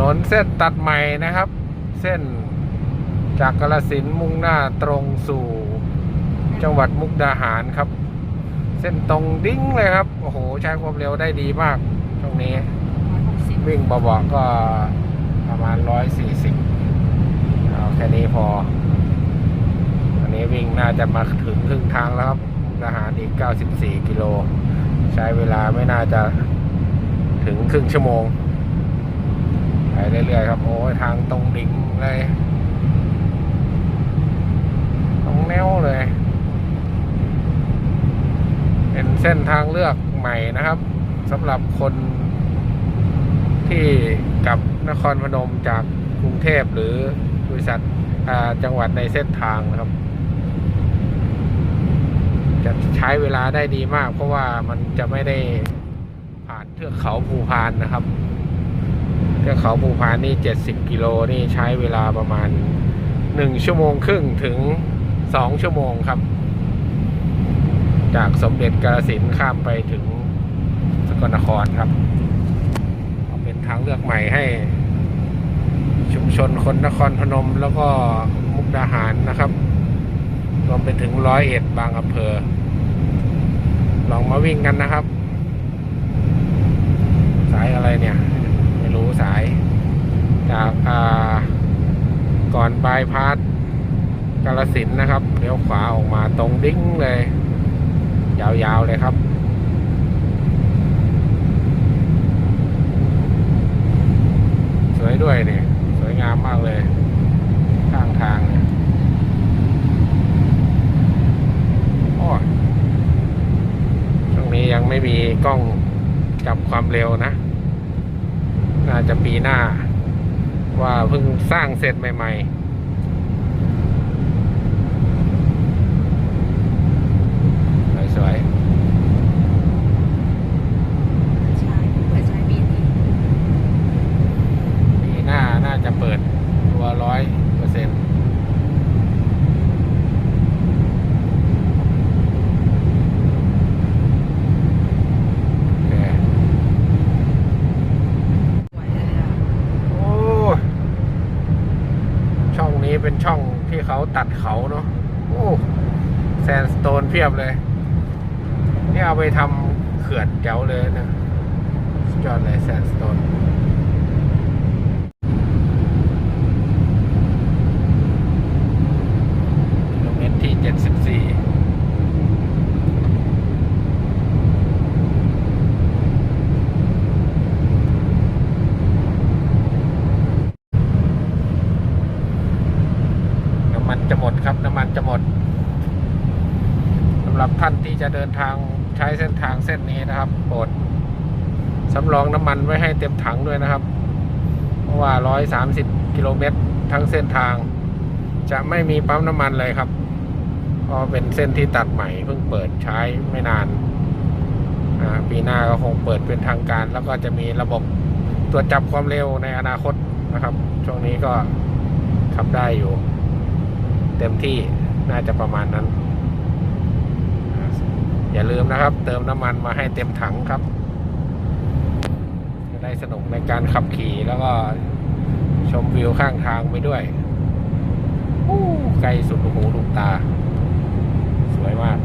นนเส้นตัดใหม่นะครับ เส้นจากกาลสินธุ์มุ่งหน้าตรงสู่จังหวัดมุกดาหารครับ เส้นตรงดิ้งเลยครับ โอ้โห ใช้ความเร็วได้ดีมาก ตรงนี้ร้อยหกสิบวิ่งเบาๆก็ประมาณร้อยสี่สิบเอาแค่นี้พอ อันนี้วิ่งน่าจะมาถึงครึ่งทางแล้วครับมุกดาหารอีกเก้าสิบสี่กิโล ใช้เวลาไม่น่าจะถึงครึ่งชั่วโมงไป เรื่อยๆครับ โอ้ยทางตรงดิ่งเลย ตรงแนวเลย เป็นเส้นทางเลือกใหม่นะครับสำหรับคนที่กลับนครพนมจากกรุงเทพหรือบริษัทจังหวัดในเส้นทางนะครับ จะใช้เวลาได้ดีมาก เพราะว่ามันจะไม่ได้ผ่านเทือกเขาภูพานนะครับ เทือกเขาภูพานนี่ 70 กิโลนี่ใช้เวลาประมาณ 1 ชั่วโมงครึ่งถึง 2 ชั่วโมงครับ จากสมเด็จกาฬสินข้ามไปถึงสกลนครครับเป็นทางเลือกใหม่ให้ ชุมชนคนนครพนมแล้วก็มุกดาหารนะครับรวมไปถึงร้อยเอ็ดบางอำเภอ ลองมาวิ่งกันนะครับ สายอะไรเนี่ย รู้สาย จากก่อนบายพาสกาลสินนะครับเลี้ยวขวาออกมาตรงดิ้งเลย ยาวๆเลยครับสวยด้วยเนี่ยสวยงามมากเลย ข้างทางเนี่ยโอ้ช่วงนี้ยังไม่มีกล้องจับความเร็วนะ น่าจะปีหน้า ว่าเพิ่งสร้างเสร็จใหม่ ๆ สวย ใช่เปิดใช้บีที ๆปีหน้าน่าจะเปิดตัวร้อยเปอร์เซ็นต์ สวยเลยอะ โอ้ยช่องนี้เป็นช่องที่เขา ตัดเขาเนาะโอ้แซนสโตนเพียบเลย นี่เอาไปทำเขื่อนเจ๋วเลยนะสุดยอดเลยแซนสโตน กิโลเมตรที่เจ็ดสิบสี่น้ำมันจะหมดครับ น้ำมันจะหมดสำ หรับท่านที่จะเดินทางใช้เส้นทางเส้นนี้นะครับโปรดสำรองน้ำมันไว้ให้เต็มถังด้วยนะครับ เพราะว่าร้อยสามสิบกิโลเมตรทั้งเส้นทาง จะไม่มีปั๊มน้ำมันเลยครับเพราะเป็นเส้นที่ตัดใหม่เพิ่งเปิดใช้ไม่นานปีหน้าก็คงเปิดเป็นทางการ แล้วก็จะมีระบบตรวจจับความเร็วในอนาคตนะครับ ช่วงนี้ก็ขับได้อยู่ เต็มที่น่าจะประมาณนั้น อย่าลืมนะครับ เติมน้ำมันมาให้เต็มถังครับจะได้สนุกในการขับขี่แล้วก็ชมวิวข้างทางไปด้วยไกลสุดหูลูกตา สวยมาก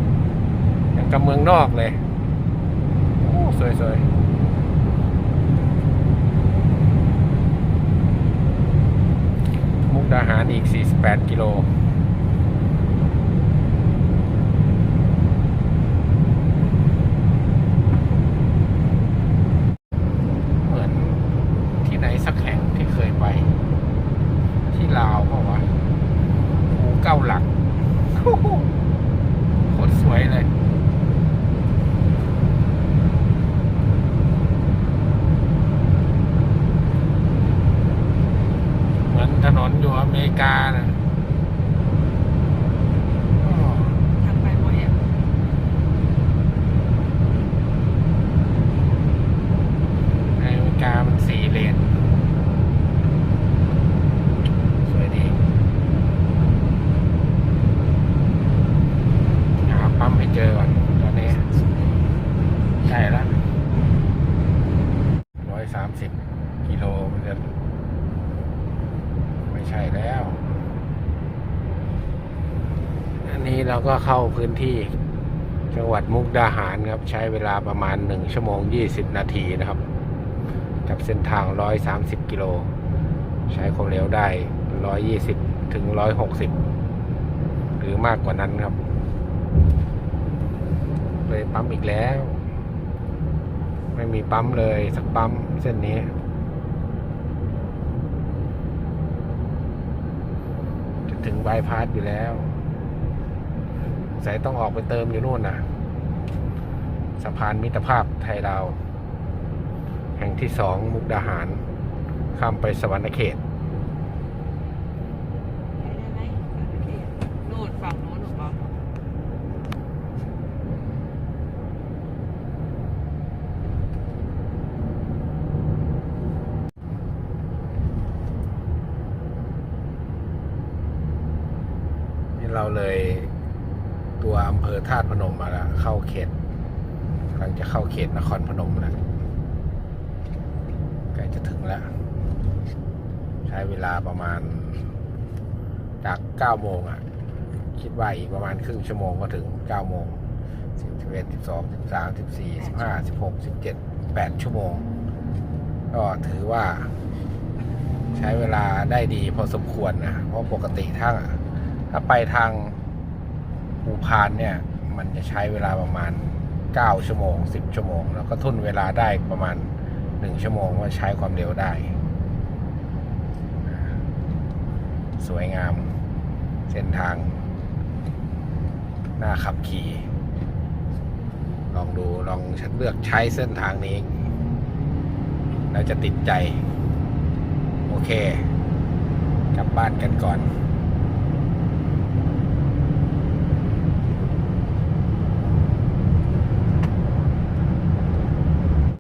อย่างกับเมืองนอกเลยโอ้สวยสวยมุกดาหารอีก 48 กิโล เหมือน ที่ไหนสักแห่งที่เคยไป ที่ลาวเพราะวะภูเก้าหลักโคตรสวยเลยเหมือนถนนอยู่อเมริกานะ ช่ล้วร้อยสามสิบกิโลมันจะไม่ใช่แล้ว อันนี้เราก็เข้าพื้นที่จังหวัดมุกดาหารครับ ใช้เวลาประมาณหนึ่งชั่วโมงยี่สิบนาทีนะครับ กับเส้นทางร้อยสามสิบกิโล ใช้ความเร็วได้ร้อยยี่สิบถึงร้อยหกสิบหรือมากกว่านั้นครับ เลยปั๊มอีกแล้ว ไม่มีปั๊มเลยสักปั๊มเส้นนี้ จะถึงบายพาสอยู่แล้วสายต้องออกไปเติมอยู่นู่นนะสะพานมิตรภาพไทยลาว แห่งที่สองมุกดาหาร ข้ามไปสวรรณเขต ได้ไหมนู่นฝั่งโน้นหนูบอก นี่ เราเลยตัวอำเภอธาตุพนมมาแล้วเข้าเขตกำลังจะเข้าเขตนครพนมแล้วใกล้จะถึงแล้ว ใช้เวลาประมาณ จาก9โมงอะ คิดว่าอีกประมาณครึ่งชั่วโมงก็ถึง9โมง10 11 12 13 14 15 16 17 8ชั่วโมง ก็ถือว่า ใช้เวลาได้ดีพอสมควรนะ เพราะปกติถ้า ถ้าไปทางภูพานเนี่ย มันจะใช้เวลาประมาณ 9 ชั่วโมง 10 ชั่วโมง แล้วก็ทุ่นเวลาได้ประมาณ 1 ชั่วโมงว่าใช้ความเร็วได้ สวยงาม เส้นทางน่าขับขี่ ลองดูลองฉันเลือกใช้เส้นทางนี้แล้วจะติดใจ โอเค กลับบ้านกันก่อน